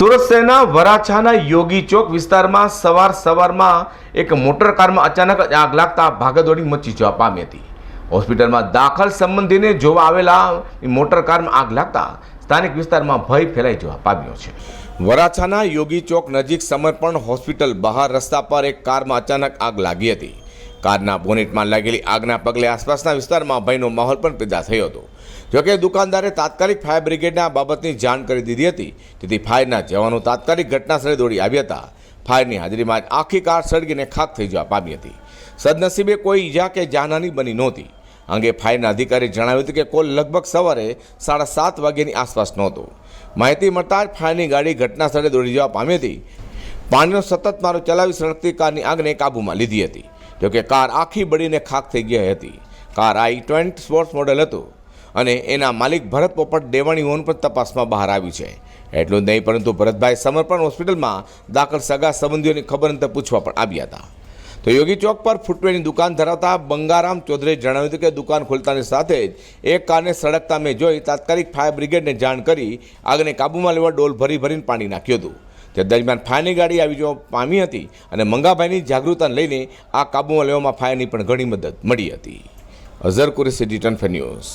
સુરત શહેરના વરાછાના યોગી ચોક વિસ્તારમાં સવાર સવારમાં એક મોટર કારમાં અચાનક જ આગ લાગતા ભાગદોડી મચી જવા પામી હતી. હોસ્પિટલમાં દાખલ સંબંધીને જોવા આવેલા મોટર કારમાં આગ લાગતા સ્થાનિક વિસ્તારમાં ભય ફેલાઈ જવા પામ્યો છે. વરાછાના યોગી ચોક નજીક સમર્પણ હોસ્પિટલ બહાર રસ્તા પર એક કારમાં અચાનક આગ લાગી હતી. કારના બોનેટમાં લાગેલી આગના પગલે આસપાસના વિસ્તારમાં ભયનો માહોલ પણ પેદા થયો હતો. જોકે દુકાનદારે તાત્કાલિક ફાયર બ્રિગેડને બાબતની જાણ કરી દીધી હતી, તેથી ફાયરના જવાનો તાત્કાલિક ઘટનાસ્થળે દોડી આવ્યા હતા. ફાયરની હાજરીમાં આખી કાર સળગીને ખાક થઈ જવા પામી હતી. સદનસીબે કોઈ ઈજા કે જાનહાની બની નહોતી. અંગે ફાયરના અધિકારીએ જણાવ્યું હતું કે કોલ લગભગ સવારે સાડા સાત વાગ્યાની આસપાસ નહોતો. માહિતી મળતા જ ફાયરની ગાડી ઘટના સ્થળે દોડી જવા પામી હતી. પાણીનો સતત મારો ચલાવી સળગતી કારની આગને કાબૂમાં લીધી હતી. જોકે કાર આખી બળીને ખાક થઈ ગઈ હતી. Car I twenty sports model હતું અને એના માલિક ભરત પોપટ દેવાણી હોન પણ તપાસમાં બહાર આવ્યું છે. એટલું નહીં, પરંતુ ભરતભાઈ સમર્પણ હોસ્પિટલમાં દાખલ સગા સંબંધીઓની ખબર અંતે પૂછવા પણ આવ્યા હતા. તો યોગી ચોક પર ફૂટવેરની દુકાન ધરાવતા બંગારામ ચૌધરીએ જણાવ્યું હતું કે દુકાન ખોલતાની સાથે જ એક કારને સળગતા મેં જોઈ તાત્કાલિક ફાયર બ્રિગેડને જાણ કરી આગને કાબૂમાં લેવા ડોલ ભરી ભરીને પાણી નાખ્યું હતું. તે દરમિયાન ફાયરની ગાડી આવી જવા પામી હતી અને મંગાભાઈની જાગૃતતાને લઈને આ કાબૂમાં લેવામાં ફાયરની પણ ઘણી મદદ મળી હતી. અઝર કુરેસી ડિટન ફેર ન્યૂઝ.